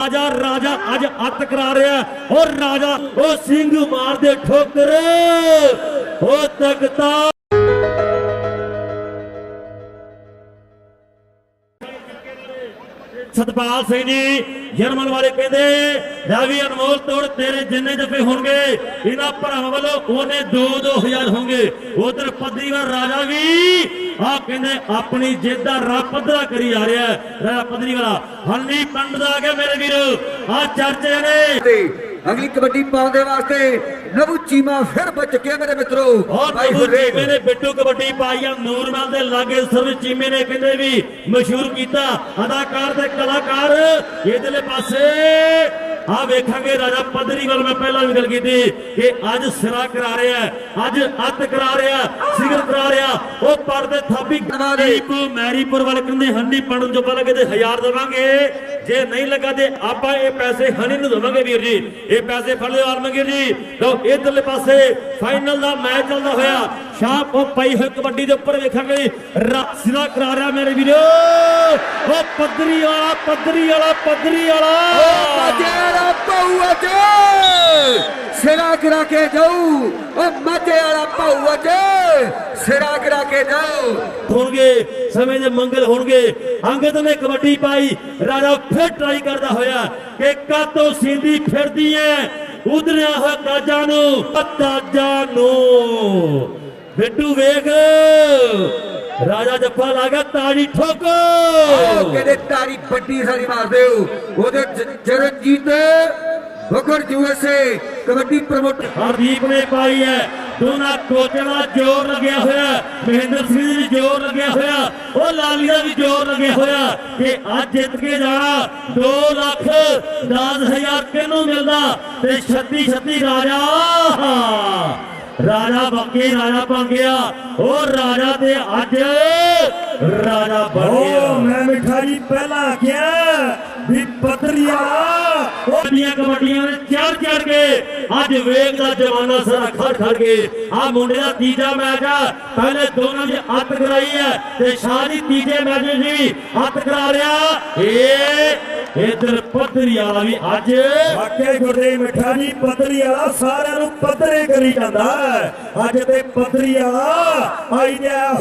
ਰਾਜਾ ਰਾਜਾ ਅੱਜ ਅੱਤ ਕਰਾ ਰਿਹਾ ਔਰ ਰਾਜਾ, ਉਹ ਸਿੰਘ ਮਾਰਦੇ ਠੋਕਰ। ਉਹ ਤਖਤਾ। ਸਤਪਾਲ ਸਿੰਘ ਜੀ, ਜਰਮਨ ਵਾਲੇ ਕਹਿੰਦੇ, ਲੈ ਅਨਮੋਲ ਤੋੜ ਤੇਰੇ ਜਿੰਨੇ ਜੱਫੇ ਹੋਣਗੇ, ਇਹਨਾਂ ਭਰਾਵਾਂ ਵੱਲੋਂ ਉਹਨੇ 2 2000 ਹੋਣਗੇ। ਉਧਰ ਪੱਧਰੀਵਾਰ ਰਾਜਾ ਵੀ ਆ ਕਹਿੰਦੇ ਆਪਣੀ ਜਿੱਦ ਦਾ ਰਾਹ ਪੱਧਰਾ ਕਰੀ ਆ ਰਿਹਾ ਪੱਧਰੀ ਵਾਲਾ ਹੰਨੀ ਪੰਡ ਦਾ ਆ ਗਿਆ ਮੇਰੇ ਵੀਰ। ਆ ਚਰਚੇ ਨੇ। ਅਗਲੀ ਕਬੱਡੀ ਪਾਉਣ ਦੇ ਵਾਸਤੇ ਨਵੂ ਚੀਮਾ ਫਿਰ ਬਚ ਗਿਆ ਮੇਰੇ ਮਿੱਤਰੋ। ਔਰ ਗੁਰਰੇਖ। ਚੀਮੇ ਨੇ ਬਿੱਟੂ ਕਬੱਡੀ ਪਾਈ ਆ ਨੂਰਮਲ ਦੇ ਲਾਗੇ ਸਰਵ ਚੀਮੇ ਨੇ ਕਹਿੰਦੇ ਵੀ ਮਸ਼ਹੂਰ ਕੀਤਾ। ਅਦਾਕਾਰ ਤੇ ਕਲਾਕਾਰ ਇਧਰਲੇ ਪਾਸੇ ਆ ਵੇਖਾਂਗੇ ਰਾਜਾ ਪੱਧਰੀ ਵੱਲ ਮੈਂ ਪਹਿਲਾਂ ਵੀ ਗੱਲ ਕੀਤੀ ਕਿ ਅੱਜ ਸਿਰਾ ਕਰਾ ਰਿਹਾ ਅੱਜ ਅੱਤ ਕਰਾ ਰਿਹਾ ਸਿਗਰ ਕਰਾ ਰਿਹਾ ਉਹ ਪਰਦੇ ਥਾਪੀ ਧੰਨਵਾਦ। ਦੀਪ ਮੈਰੀਪੁਰ ਵਾਲੇ ਕਹਿੰਦੇ ਹੰਨੀ ਪੜਨ ਜੋ ਪਹਿਲਾਂ ਕਹਿੰਦੇ ਹਜ਼ਾਰ ਦੇਵਾਂਗੇ ਜੇ ਨਹੀਂ ਲੱਗਾ ਤੇ ਆਪਾਂ ਇਹ ਪੈਸੇ ਹਨੀ ਨੂੰ ਦੇਵਾਂਗੇ ਵੀਰ ਜੀ ਇਹ ਪੈਸੇ ਫੜ ਲਿਓ ਆਰਮਗੀਰ ਜੀ ਲਓ ਇਧਰਲੇ ਪਾਸੇ ਫਾਈਨਲ ਦਾ ਮੈਚ ਚੱਲਦਾ ਹੋਇਆ ਸ਼ਾਹ ਉਹ ਪਈ ਹੋਈ ਕਬੱਡੀ ਦੇ ਉੱਪਰ ਵੇਖਾਂਗੇ ਸਿਰਾ ਕਰਾ ਰਿਹਾ ਮੇਰੇ ਵੀਰੋ ਉਹ ਪੱਧਰੀ ਵਾਲਾ ਪੱਧਰੀ ਵਾਲਾ ਪੱਧਰੀ ਵਾਲਾ। ਮਾਝੇਰਾ ਪਾਉ ਅੱਜ। ਸਿਰਾ ਕਰਾ ਕੇ ਜਾਊ। ਉਹ ਮਾਝੇ ਵਾਲਾ ਪਾਉ ਅੱਜ। ਸਿਰਾ ਕਰਾ ਕੇ ਜਾਊ। ਹੋਣਗੇ ਸਮੇਂ ਦੇ ਮੰਗਲ ਹੋਣਗੇ। ਅੰਗਦ ਨੇ ਕਬੱਡੀ ਪਾਈ। ਰਾਜਾ ਫਿਰ ਟਰਾਈ ਕਰਦਾ ਹੋਇਆ ਕਿ ਕਾਤੋਂ ਸਿੰਦੀ ਫਿਰਦੀ ਐ। ਉਧਰਿਆ ਹੋਇਆ ਤਾਜਾ ਨੂੰ ਤਾਜਾ ਨੂੰ। ਬਿੱਟੂ ਵੇਖ। ਰਾਜਾ ਜੱਫਾ ਲਾ ਗਿਆ ਤਾੜੀ ਠੋਕੋ। ਕਹਿੰਦੇ ਤਾਰੀ ਵੱਡੀ ਸਾਰੀ ਮਾਰ ਦਿਓ। ਉਹਦੇ ਜ- ਚਰਨਜੀਤ ਬਖਰ ਯੂਐਸਏ ਕਬੱਡੀ ਪ੍ਰਮੋਟਰ ਹਰਦੀਪ ਨੇ ਪਾਈ ਹੈ। ਦੋਨਾਂ ਕੋਚਾਂ ਦਾ ਜ਼ੋਰ ਲੱਗਿਆ ਹੋਇਆ। ਹੈ। ਮਹਿੰਦਰ ਸਿੰਘ ਦਾ ਵੀ ਜ਼ੋਰ ਲੱਗਿਆ ਹੋਇਆ। ਉਹ ਲਾਲੀ ਦਾ ਵੀ ਜ਼ੋਰ ਲੱਗਿਆ ਹੋਇਆ ਕਿ ਅੱਜ ਜਿੱਤ ਕੇ ਜਾਣਾ। 2 ਲੱਖ 10000 ਕਿਹਨੂੰ ਮਿਲਦਾ? ਤੇ 36 36 ਰਾਜਾ। ਰਾਜਾ ਬੱਕੇ ਰਾਜਾ ਬਣ ਉਹ ਰਾਜਾ ਤੇ ਅੱਜ ਰਾਜਾ ਬਣ ਜੀ ਪਹਿਲਾਂ ਆਖਿਆ ਵੀ ਪੱਤਰੀਆ ਕਬੱਡੀਆਂ ਕਬੱਡੀਆਂ ਨੇ ਚੜ ਚੜ ਕੇ ਅੱਜ ਵੇਗ ਦਾ ਜਮਾਨਾ ਸਾਰਾ ਖੜ ਖੜ ਕੇ। ਆ ਮੁੰਡੇ ਦਾ ਤੀਜਾ ਮੈਚ ਆ, ਪਹਿਲੇ ਦੋਨਾਂ ਦੀ ਅੱਤ ਕਰਾਈ ਹੈ ਤੇ ਸ਼ਾਹ ਦੀ ਤੀਜੇ ਮੈਚ ਵਿੱਚ ਵੀ ਅੱਤ ਕਰਾ ਰਿਹਾ। ਏ ਇਧਰ ਪੱਧਰੀ ਵਾਲਾ ਵੀ ਅੱਜ ਵਾਕਿਆ ਗੁਰਦੇ ਮਿੱਠਾ ਜੀ ਪੱਤਰੀ ਵਾਲਾ ਸਾਰਿਆਂ ਨੂੰ ਪੱਤਰੇ ਕਰੀ ਜਾਂਦਾ ਅੱਜ ਤੇ ਪੱਤਰੀ ਵਾਲਾ ਆਈ ਗਿਆ